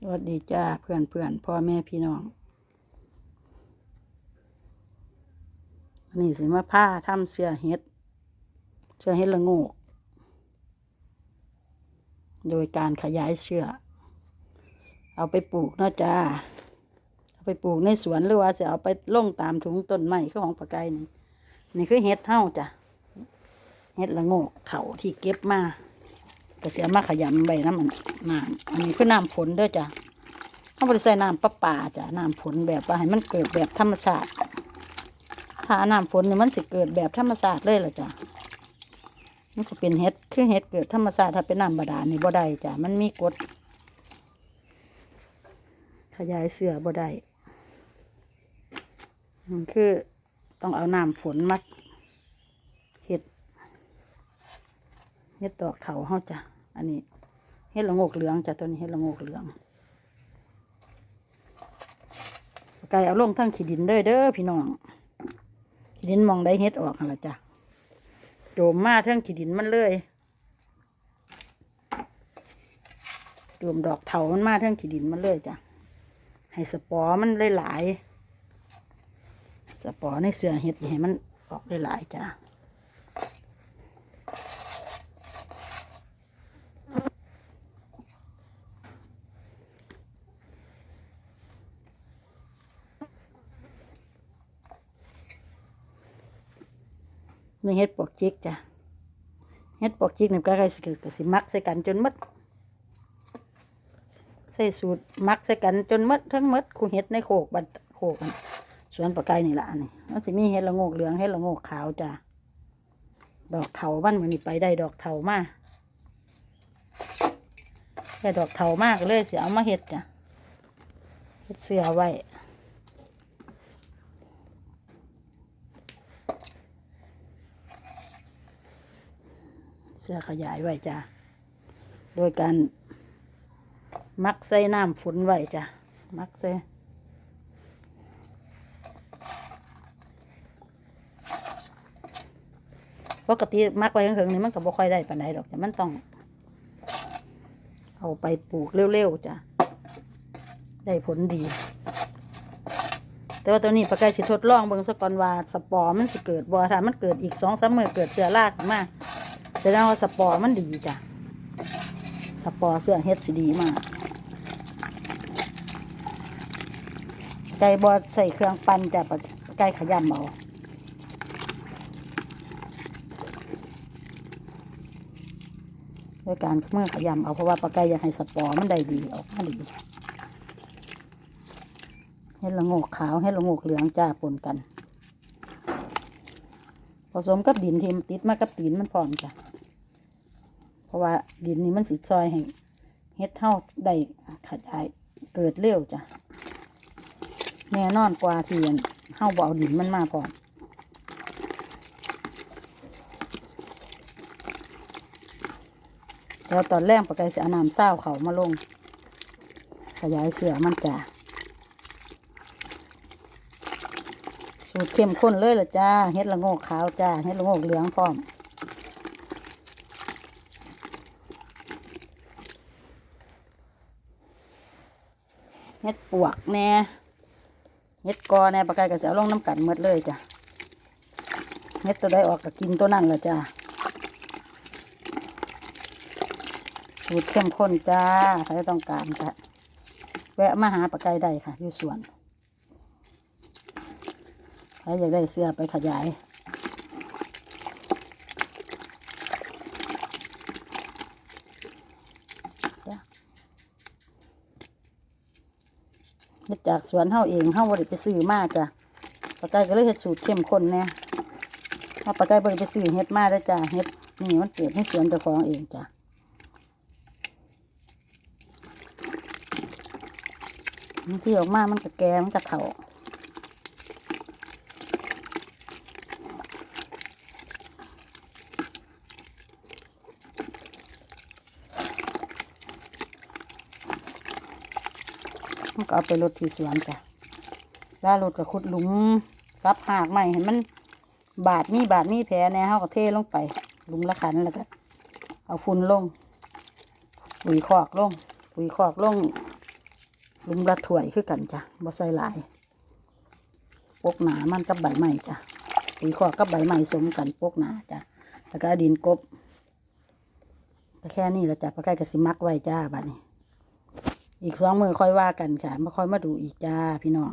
สวัสดีจ้าเพื่อนเพื่อนพ่อแม่พี่น้องวันนี่สิมาผ้าทำเสื้อเฮ็ด เสื้อเฮ็ดละโงกโดยการขยายเสื้อ เอาไปปลูกนาะจ้า เอาไปปลูกในสวนหรือว่าจะเอาไปลงตามถุงต้นไม้ของปะไก่นี่ นี่คือเฮ็ดเท่าจ้ะ เฮ็ดละโงกเถาที่เก็บมา ก็เสียมาขยำใบน้ำมันน้ำอันนี้คือน้ำฝนเด้อจ้ะเขาบริใส่น้ำประปาจ้ะน้ำฝนแบบว่าให้มันเกิดแบบธรรมชาติถ้าน้ำฝนเนี่ยมันสิเกิดแบบธรรมชาติเลยล่ะจ้ะมันจะเป็นเห็ดคือเห็ดเกิดธรรมชาติถ้าเป็นน้ำบาดาลนี่บ่ได้จ้ะมันมีกฎขยายเสือบ่ได้มันคือต้องเอาน้ำฝนมาเห็ดเห็ดดอกเถาเฮาจ้ะ อันนี้เห็ดละงกเหลืองจ้ะตัวนี้เห็ดละงกเหลืองไก่เอาลงทั้งขี้ดินเด้อเด้อพี่น้องขี้ดินมองได้เห็ดออกหั่นละจ้ะโดมมาทั้งขี้ดินมันเลยโดมดอกเถามันมาทั้งขี้ดินมันเลยจ้ะให้สปอร์มันหลายๆสปอร์ในเสือเห็ดให้มันออกหลายๆจ้ะ มีเห็ดปวกจิกจ้ะเห็ดปวกจิกนี่ก็ใครสิกสิมักใส่กันจนหมดใส่สูตรมักใส่กันจนหมดทั้งหมดคูเห็ดในโขกบันโขกกันสวนปลาไก่นี่ละนนี้มันสิมีเห็ดละโงกเหลืองเห็ดละโงกขาวจ้ะดอกเถามันมันนี่ไปได้ดอกเถามาแค่ดอกเถามากเลยเสียเอามาเห็ดจ้ะเห็ดเสือไว้ เสื้อขยายไว้จ้ะโดยการมักใส่น้ำฝนไว้จ้ะมักใส่ปกติมักไว้ข้างๆนี่มันก็บ่ค่อยได้ปานใดดอกแต่มันต้อง เอาไปปลูกเร็วๆจ้ะได้ผลดี แต่ว่าตัวนี้ปลาไก่สิทดลองเบิ่งสกก่อนว่าสปอร์มันสิเกิดบ่ถ้ามันเกิดอีกสองสามมื้อเกิดเชื้อราขึ้นมา สดงว่าสปอร์มันดีจ้ะ สปอร์เสื้อเฮ็ดสิดีมาก ไก่บอดใส่เครื่องปั่นจ้ะไก่ขยำเอาด้วยการเมื่อขยำเอาเพราะว่าปลาไก่อยากให้สปอร์มันได้ดีออกมาดีเฮ็ดละงกขาวเฮ็ดละงกเหลืองจ้าปนกัน ผสมกับดินที่ติดมากับตีนมันพร้อมจ้ะ ราะว่าดินนี้มันสิซอยให้เฮ็ดเท่าได้ขยายเกิดเร็วจ้ะแน่นอนกว่าที่อันเฮาบ่เอาดินมันมาพร้อมแล้วตอนแรกปะไก่สิเอน้ำเศร้าเขามาลง ขยายเสือมันจ้ะสูตรเข้มข้นเลยละจ้าเฮ็ดละโงกขาวจ้าเฮ็ดละโงกเหลืองพร้อม เฮ็ดปวกแน่เฮ็ดกอแน่ปลาไก่ก็สิเอาลงน้ำกันหมดเลยจ้ะเฮ็ดตัวใดออกก็กินตัวนั้นละจ้าสูตรเข้มข้นจ้าใครต้องการก็แวะมาหาปลาไก่ได้ค่ะอยู่สวนใครอยากได้เสื้อไปขยาย เฮ็ดจากสวนเฮาเองเฮาบ่ได้ไปซื้อมาจ้ะปลาไก่ก็เลยเฮ็ดสูตรเข้มข้นแน่ถ้าปลาไก่บ่ได้ไปซื้อเฮ็ดมาได้จ้ะเฮ็ดนี่มันเกิดให้สวนเจ้าของเองจ้ะมันที่ออกมามันก็แก่มันก็เฒ่า มันก็เอาไปลดที่สวนจ้ะล่าลดกับขุดหลุมซับหากใหม่เห็นมัน บาดมีบาดมีแผลเนี่ยเขาก็เทลงไปหลุมละขันแล้วก็ เอาฝุ่นลง ปุ๋ยคอกลง ปุ๋ยคอกลงหลุมละถ้วยคือกันจ้ะบ่ใส่หลายปกหนามันกับใบใหม่จ้ะปุ๋ยคอกกับใบใหม่สมกันปกหนาจ้ะแล้วก็ดินกบแต่แค่นี้ละจ้ะปลาไก่กระสิมักไว้จ้าบัดนี้ อีกสองมือค่อยว่ากันค่ะไม่ค่อยมาดูอีกจ้าพี่น้อง